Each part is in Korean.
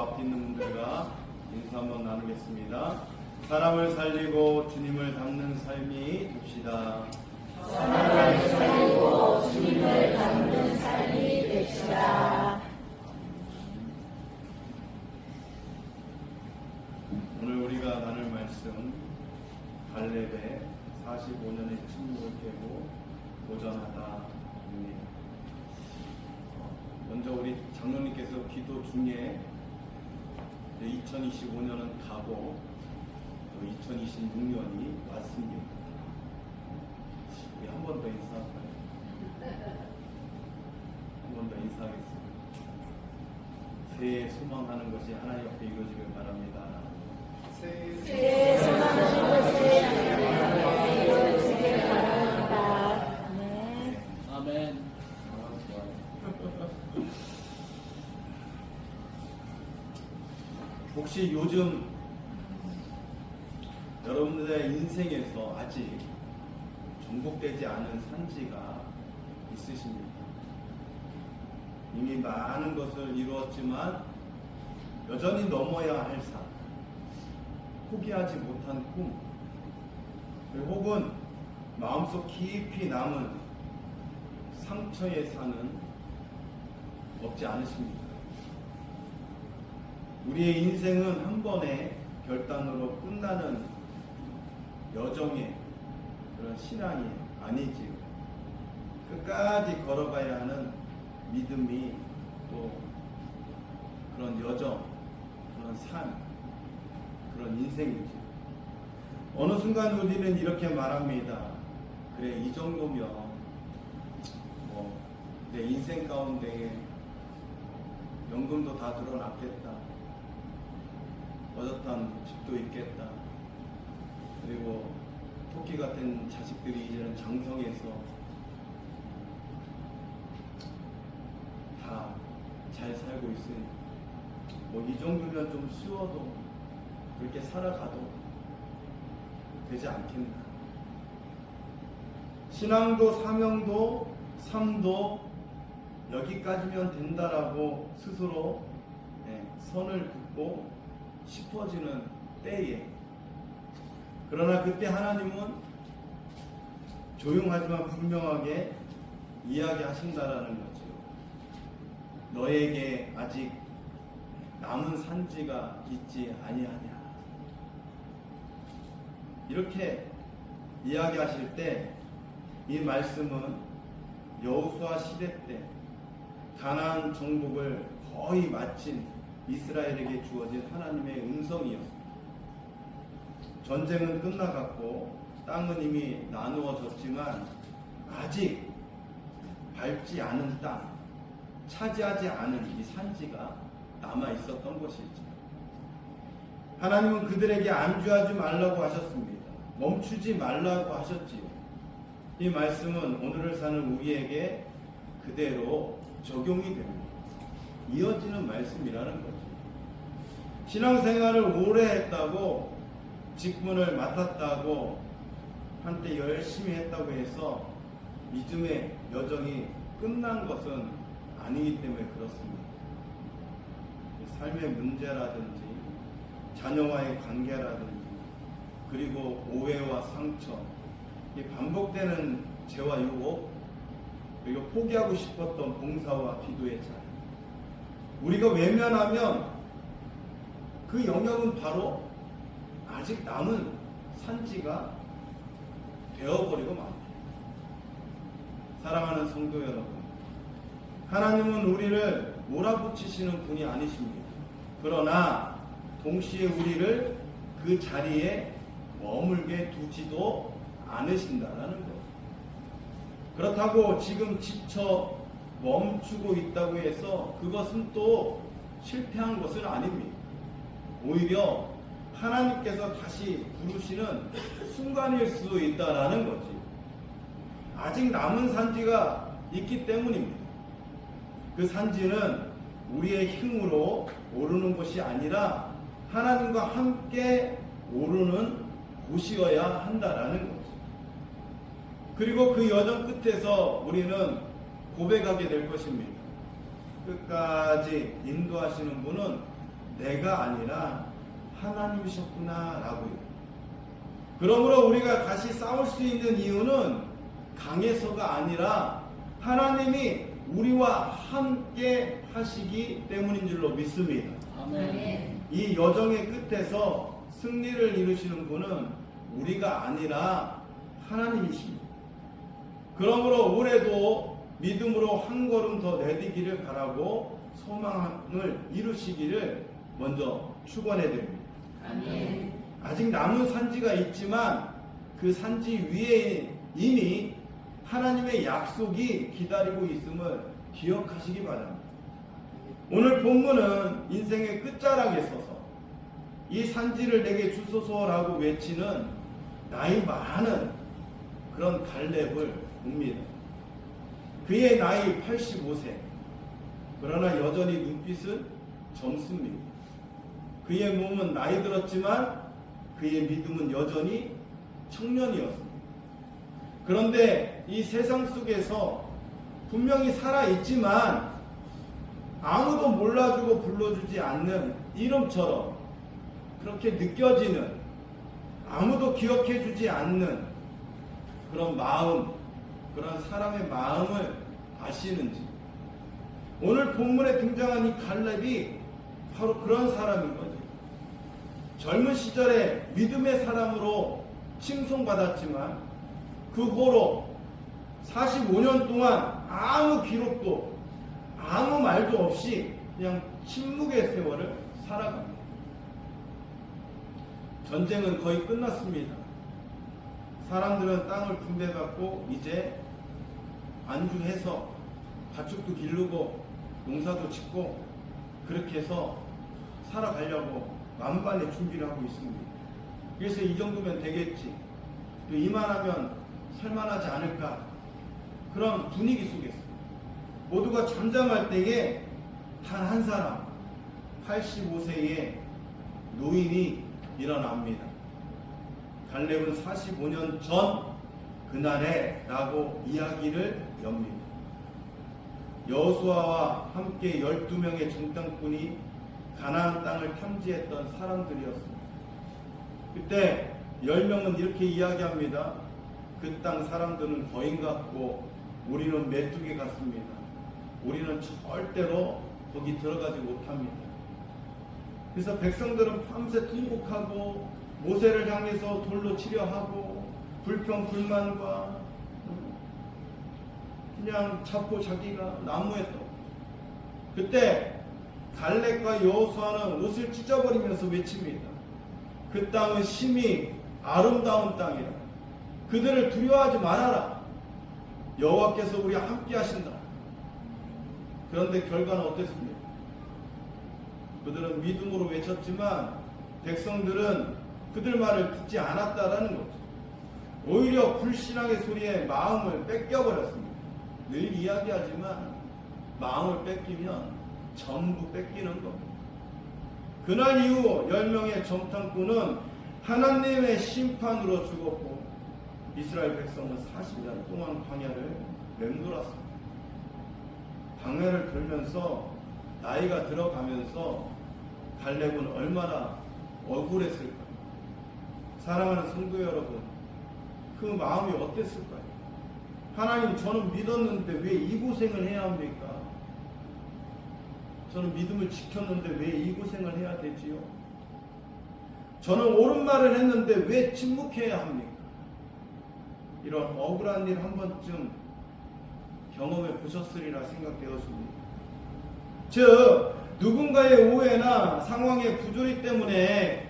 앞에 있는 분들과 인사 한번 나누겠습니다. 사람을 살리고 주님을 닮는 삶이 됩시다. 오늘 우리가 나눌 말씀 갈렙의 45년의 침묵을 깨고 도전하다입니다. 먼저 우리 장로님께서 기도 중에 2025년은 가고 또 2026년이 왔습니다. 우리 한 번 더 인사할까요? 한 번 더 인사하겠습니다. 새해 소망하는 것이 하나님 앞에 이루어지길 바랍니다. 새해 소망하는 것을 하나님께 이루어지길 바랍니다. 아멘. 아멘. 아, 좋아요. 혹시 요즘 여러분들의 인생에서 아직 정복되지 않은 산지가 있으십니까? 이미 많은 것을 이루었지만 여전히 넘어야 할 산, 포기하지 못한 꿈, 혹은 마음속 깊이 남은 상처의 산은 없지 않으십니까? 우리의 인생은 한 번의 결단으로 끝나는 여정의 그런 신앙이 아니지요. 끝까지 걸어가야 하는 믿음이 또 그런 여정, 그런 삶, 그런 인생이죠. 어느 순간 우리는 이렇게 말합니다. 그래, 이 정도면 뭐, 내 인생 가운데 연금도 다 들어놨겠다. 어엿한 집도 있겠다. 그리고 토끼 같은 자식들이 이제는 장성해서 다 잘 살고 있으니 뭐 이 정도면 좀 쉬워도 그렇게 살아가도 되지 않겠나. 신앙도 사명도 삶도 여기까지면 된다라고 스스로 예, 선을 긋고 싶어지는 때에 그러나 그때 하나님은 조용하지만 분명하게 이야기하신다라는 거죠. 너에게 아직 남은 산지가 있지 아니하냐. 이렇게 이야기하실 때 이 말씀은 여호수아 시대 때 가나안 정복을 거의 마친 이스라엘에게 주어진 하나님의 음성이었습니다. 전쟁은 끝나갔고 땅은 이미 나누어졌지만 아직 밟지 않은 땅, 차지하지 않은 이 산지가 남아 있었던 것이죠. 하나님은 그들에게 안주하지 말라고 하셨습니다. 멈추지 말라고 하셨지요. 이 말씀은 오늘을 사는 우리에게 그대로 적용이 됩니다. 이어지는 말씀이라는 거죠. 신앙생활을 오래 했다고 직분을 맡았다고 한때 열심히 했다고 해서 믿음의 여정이 끝난 것은 아니기 때문에 그렇습니다. 삶의 문제라든지 자녀와의 관계라든지 그리고 오해와 상처 이 반복되는 죄와 유혹 그리고 포기하고 싶었던 봉사와 기도의 자리 우리가 외면하면 그 영역은 바로 아직 남은 산지가 되어버리고 맙니다. 사랑하는 성도 여러분, 하나님은 우리를 몰아붙이시는 분이 아니십니다. 그러나 동시에 우리를 그 자리에 머물게 두지도 않으신다라는 것. 그렇다고 지금 지쳐 멈추고 있다고 해서 그것은 또 실패한 것은 아닙니다. 오히려 하나님께서 다시 부르시는 순간일 수도 있다라는 거지. 아직 남은 산지가 있기 때문입니다. 그 산지는 우리의 힘으로 오르는 것이 아니라 하나님과 함께 오르는 곳이어야 한다라는 거죠. 그리고 그 여정 끝에서 우리는 고백하게 될 것입니다. 끝까지 인도하시는 분은 내가 아니라 하나님이셨구나라고요. 그러므로 우리가 다시 싸울 수 있는 이유는 강해서가 아니라 하나님이 우리와 함께 하시기 때문인 줄로 믿습니다. 아멘. 이 여정의 끝에서 승리를 이루시는 분은 우리가 아니라 하나님이십니다. 그러므로 올해도 믿음으로 한 걸음 더 내디기를 바라고 소망을 이루시기를 먼저 축원해 드립니다. 아멘. 아직 남은 산지가 있지만 그 산지 위에 이미 하나님의 약속이 기다리고 있음을 기억하시기 바랍니다. 오늘 본문은 인생의 끝자락에 서서 이 산지를 내게 주소서라고 외치는 나이 많은 그런 갈렙을 봅니다. 그의 나이 85세. 그러나 여전히 눈빛은 젊습니다. 그의 몸은 나이 들었지만 그의 믿음은 여전히 청년이었습니다. 그런데 이 세상 속에서 분명히 살아있지만 아무도 몰라주고 불러주지 않는 이름처럼 그렇게 느껴지는 아무도 기억해주지 않는 그런 마음, 그런 사람의 마음을 아시는지 오늘 본문에 등장한 이 갈렙이 바로 그런 사람인 거죠. 젊은 시절에 믿음의 사람으로 칭송받았지만 그 후로 45년 동안 아무 기록도 아무 말도 없이 그냥 침묵의 세월을 살아갑니다. 전쟁은 거의 끝났습니다. 사람들은 땅을 분배받고 이제 안주해서 가축도 기르고 농사도 짓고 그렇게 해서 살아가려고 만반의 준비를 하고 있습니다. 그래서 이 정도면 되겠지. 또 이만하면 살만하지 않을까. 그런 분위기 속에서 모두가 잠잠할 때에 단 한 사람 85세의 노인이 일어납니다. 갈렙은 45년 전 그날에 라고 이야기를 엽니다. 여호수아와 함께 12명의 정탐꾼이 가나안 땅을 탐지했던 사람들이었습니다. 그때 10명은 이렇게 이야기합니다. 그 땅 사람들은 거인 같고 우리는 메뚜기 같습니다. 우리는 절대로 거기 들어가지 못합니다. 그래서 백성들은 밤새 통곡하고 모세를 향해서 돌로 치려 하고 불평 불만과 그냥 잡고 자기가 나무에 떠. 그때 갈렙과 여호수아는 옷을 찢어버리면서 외칩니다. 그 땅은 심히 아름다운 땅이라. 그들을 두려워하지 말아라. 여호와께서 우리와 함께 하신다. 그런데 결과는 어땠습니까? 그들은 믿음으로 외쳤지만 백성들은 그들 말을 듣지 않았다라는 거죠. 오히려 불신앙의 소리에 마음을 뺏겨버렸습니다. 늘 이야기하지만 마음을 뺏기면 전부 뺏기는 겁니다. 그날 이후 10명의 정탐꾼은 하나님의 심판으로 죽었고 이스라엘 백성은 40년 동안 광야를 맴돌았습니다. 광야를 돌면서 나이가 들어가면서 갈렙은 얼마나 억울했을까요? 사랑하는 성도 여러분, 그 마음이 어땠을까요? 하나님, 저는 믿었는데 왜 이 고생을 해야 합니까? 저는 믿음을 지켰는데 왜 이 고생을 해야 되지요? 저는 옳은 말을 했는데 왜 침묵해야 합니까? 이런 억울한 일 한 번쯤 경험해 보셨으리라 생각되었습니다. 즉, 누군가의 오해나 상황의 부조리 때문에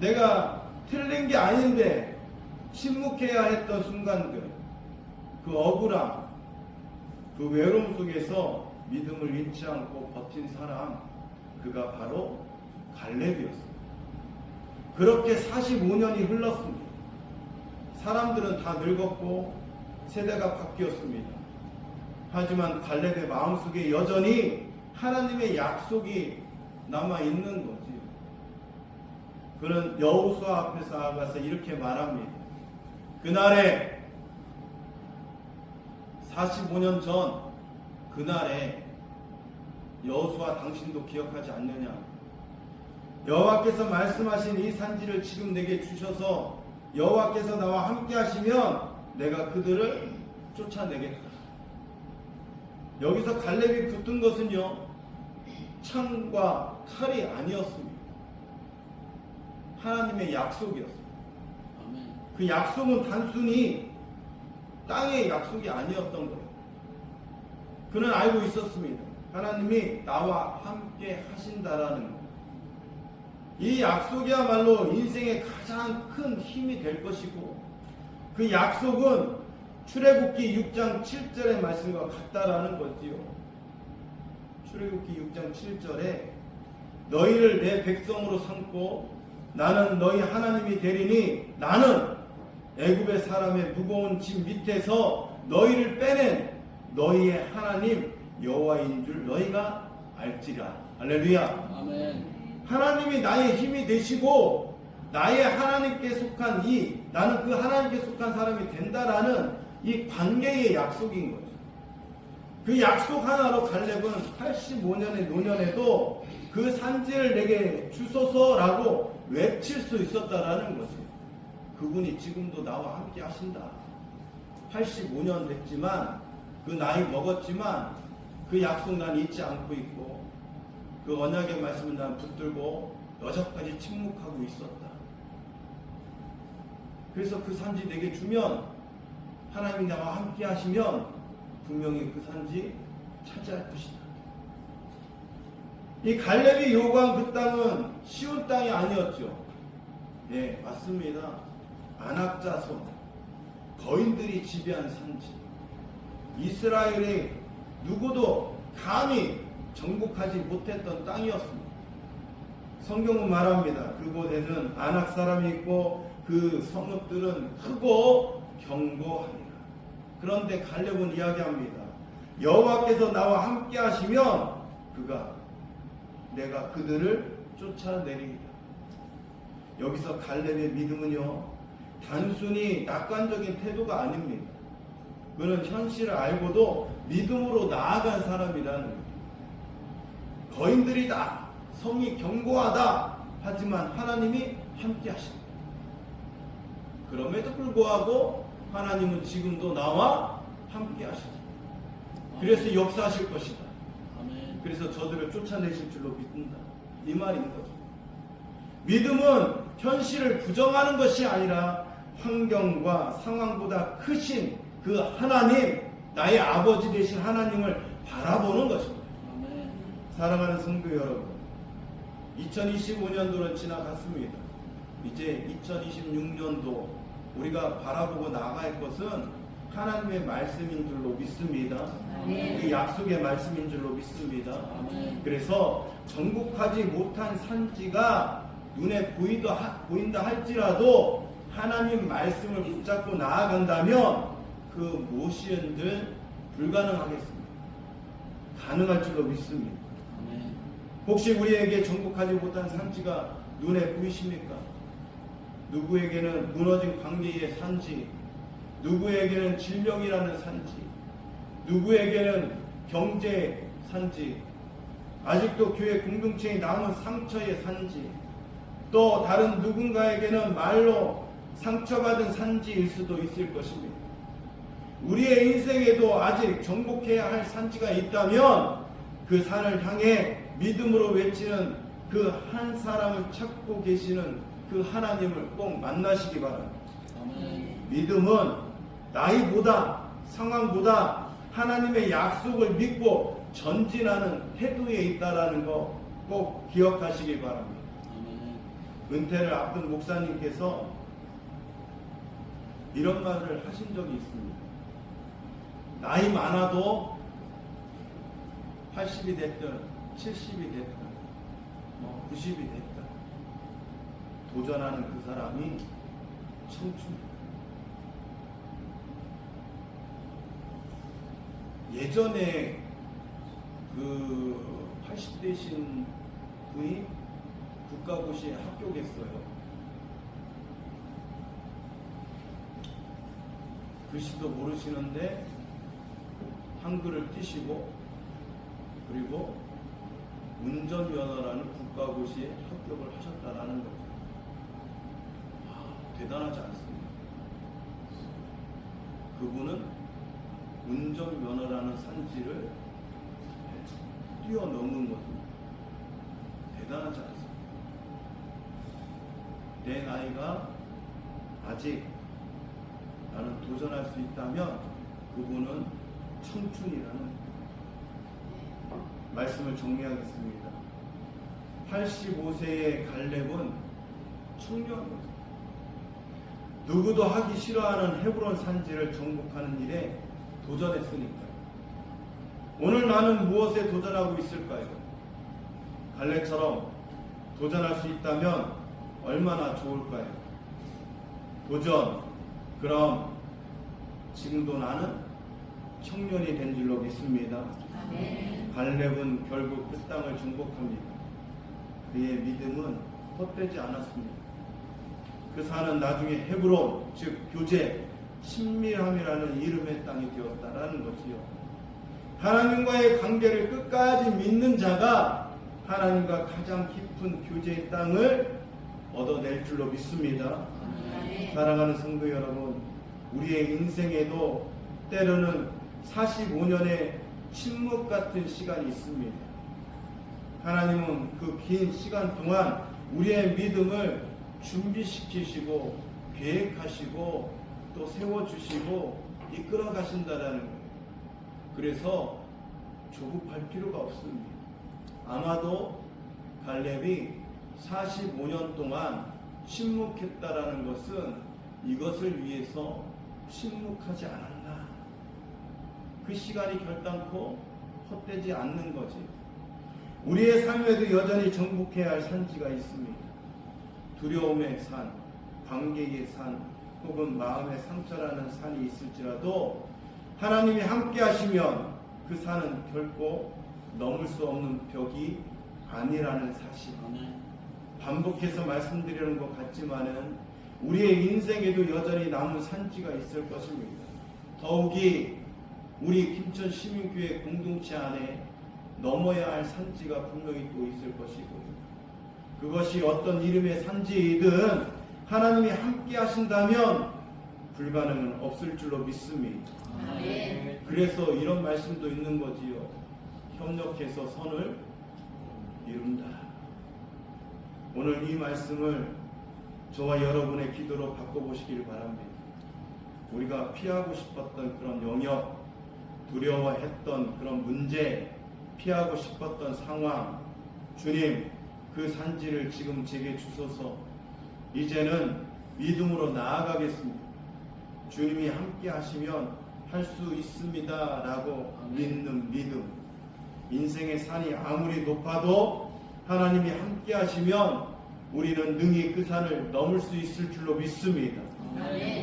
내가 틀린 게 아닌데 침묵해야 했던 순간들, 그 억울함, 그 외로움 속에서 믿음을 잃지 않고 버틴 사람, 그가 바로 갈렙이었습니다. 그렇게 45년이 흘렀습니다. 사람들은 다 늙었고 세대가 바뀌었습니다. 하지만 갈렙의 마음속에 여전히 하나님의 약속이 남아 있는 거지. 그는 여호수아 앞에서 나가서 이렇게 말합니다. 그날에 45년 전 그날에 여호수아 당신도 기억하지 않느냐? 여호와께서 말씀하신 이 산지를 지금 내게 주셔서 여호와께서 나와 함께 하시면 내가 그들을 쫓아내겠다. 여기서 갈렙이 붙은 것은요 창과 칼이 아니었습니다. 하나님의 약속이었습니다. 그 약속은 단순히 땅의 약속이 아니었던 거예요. 그는 알고 있었습니다. 하나님이 나와 함께 하신다라는 것. 이 약속이야말로 인생의 가장 큰 힘이 될 것이고 그 약속은 출애굽기 6장 7절의 말씀과 같다라는 거지요. 출애굽기 6장 7절에 너희를 내 백성으로 삼고 나는 너희 하나님이 되리니 나는 애굽의 사람의 무거운 짐 밑에서 너희를 빼낸 너희의 하나님 여호와인 줄 너희가 알지라. 할렐루야. 아멘. 하나님이 나의 힘이 되시고 나의 하나님께 속한 이 나는 그 하나님께 속한 사람이 된다라는 이 관계의 약속인 거죠. 그 약속 하나로 갈렙은 85년의 노년에도 그 산지를 내게 주소서라고 외칠 수 있었다라는 거죠. 그분이 지금도 나와 함께 하신다. 85년 됐지만 그 나이 먹었지만 그 약속 난 잊지 않고 있고 그 언약의 말씀을 난 붙들고 여전까지 침묵하고 있었다. 그래서 그 산지 내게 주면 하나님이 나와 함께 하시면 분명히 그 산지 차지할 것이다. 이 갈렙이 요구한 그 땅은 쉬운 땅이 아니었죠. 예, 맞습니다. 안악자손, 거인들이 지배한 산지. 이스라엘이 누구도 감히 정복하지 못했던 땅이었습니다. 성경은 말합니다. 그곳에는 안악 사람이 있고 그 성읍들은 크고 견고하니라. 그런데 갈렙은 이야기합니다. 여호와께서 나와 함께 하시면 그가 내가 그들을 쫓아내리리라. 여기서 갈렙의 믿음은요 단순히 낙관적인 태도가 아닙니다. 그는 현실을 알고도 믿음으로 나아간 사람이라는 거예요. 거인들이다. 성이 견고하다. 하지만 하나님이 함께 하신다. 그럼에도 불구하고 하나님은 지금도 나와 함께 하신다. 그래서 역사하실 것이다. 그래서 저들을 쫓아내실 줄로 믿는다. 이 말인 거죠. 믿음은 현실을 부정하는 것이 아니라 환경과 상황보다 크신 그 하나님, 나의 아버지 되신 하나님을 바라보는 것입니다. 사랑하는 성도 여러분, 2025년도는 지나갔습니다. 이제 2026년도 우리가 바라보고 나아갈 것은 하나님의 말씀인 줄로 믿습니다. 아멘. 그 약속의 말씀인 줄로 믿습니다. 그래서 정복하지 못한 산지가 눈에 보인다 할지라도 하나님 말씀을 붙잡고 나아간다면 그 무엇이든지 불가능하겠습니다. 가능할 줄로 믿습니다. 혹시 우리에게 정복하지 못한 산지가 눈에 보이십니까? 누구에게는 무너진 관계의 산지, 누구에게는 질병이라는 산지, 누구에게는 경제 산지, 아직도 교회 공동체에 남은 상처의 산지, 또 다른 누군가에게는 말로 상처받은 산지일 수도 있을 것입니다. 우리의 인생에도 아직 정복해야 할 산지가 있다면 그 산을 향해 믿음으로 외치는 그 한 사람을 찾고 계시는 그 하나님을 꼭 만나시기 바랍니다. 믿음은 나이보다 상황보다 하나님의 약속을 믿고 전진하는 태도에 있다라는 거 꼭 기억하시기 바랍니다. 은퇴를 앞둔 목사님께서 이런 말을 하신 적이 있습니다. 나이 많아도 80이 됐든 70이 됐든 뭐 90이 됐든 도전하는 그 사람이 청춘입니다. 예전에 그 80대신 분이 국가고시에 합격했어요. 글씨도 모르시는데 한글을 띄시고 그리고 운전면허라는 국가고시에 합격을 하셨다라는 거죠. 아, 대단하지 않습니까? 그분은 운전면허라는 산지를 네, 뛰어넘은 것입니다. 대단하지 않습니까? 내 나이가 아직 나는 도전할 수 있다면 그분은 청춘이라는 말씀을 정리하겠습니다. 85세의 갈렙은 청년이었습니다. 누구도 하기 싫어하는 헤브론 산지를 정복하는 일에 도전했으니까요. 오늘 나는 무엇에 도전하고 있을까요? 갈렙처럼 도전할 수 있다면 얼마나 좋을까요? 도전. 그럼 지금도 나는 청년이 된 줄로 믿습니다. 아멘. 갈렙은 결국 그 땅을 정복합니다. 그의 믿음은 헛되지 않았습니다. 그 산은 나중에 헤브론, 즉 교제, 친밀함이라는 이름의 땅이 되었다라는 것이요. 하나님과의 관계를 끝까지 믿는 자가 하나님과 가장 깊은 교제의 땅을 얻어낼 줄로 믿습니다. 아멘. 사랑하는 성도 여러분, 우리의 인생에도 때로는 45년의 침묵 같은 시간이 있습니다. 하나님은 그 긴 시간 동안 우리의 믿음을 준비시키시고 계획하시고 또 세워주시고 이끌어 가신다라는 거예요. 그래서 조급할 필요가 없습니다. 아마도 갈렙이 45년 동안 침묵했다라는 것은 이것을 위해서 침묵하지 않았나. 그 시간이 결단코 헛되지 않는 거지. 우리의 삶에도 여전히 정복해야 할 산지가 있습니다. 두려움의 산, 관계의 산, 혹은 마음의 상처라는 산이 있을지라도 하나님이 함께 하시면 그 산은 결코 넘을 수 없는 벽이 아니라는 사실. 반복해서 말씀드리는 것 같지만은 우리의 인생에도 여전히 남은 산지가 있을 것입니다. 더욱이 우리 김천 시민교회 공동체 안에 넘어야 할 산지가 분명히 또 있을 것이고요. 그것이 어떤 이름의 산지이든 하나님이 함께 하신다면 불가능은 없을 줄로 믿습니다. 아멘. 그래서 이런 말씀도 있는 거지요. 협력해서 선을 이룬다. 오늘 이 말씀을 저와 여러분의 기도로 바꿔보시길 바랍니다. 우리가 피하고 싶었던 그런 영역, 두려워했던 그런 문제, 피하고 싶었던 상황, 주님, 그 산지를 지금 제게 주소서, 이제는 믿음으로 나아가겠습니다. 주님이 함께 하시면 할 수 있습니다. 라고 믿는 믿음. 인생의 산이 아무리 높아도 하나님이 함께 하시면 우리는 능히 그 산을 넘을 수 있을 줄로 믿습니다.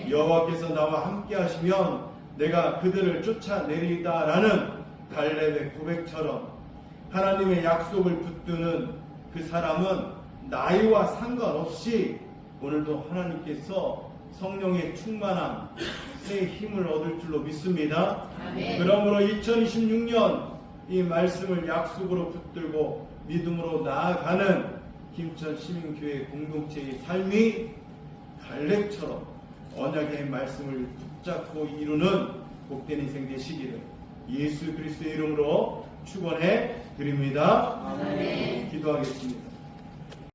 여호와께서 나와 함께 하시면 내가 그들을 쫓아내리다라는 갈렙의 고백처럼 하나님의 약속을 붙드는 그 사람은 나이와 상관없이 오늘도 하나님께서 성령의 충만함, 새 힘을 얻을 줄로 믿습니다. 아멘. 그러므로 2026년 이 말씀을 약속으로 붙들고 믿음으로 나아가는 김천 시민교회 공동체의 삶이 갈렙처럼 언약의 말씀을 붙잡고 이루는 복된 인생 되시기를 예수 그리스도의 이름으로 축원해 드립니다. 아멘. 기도하겠습니다.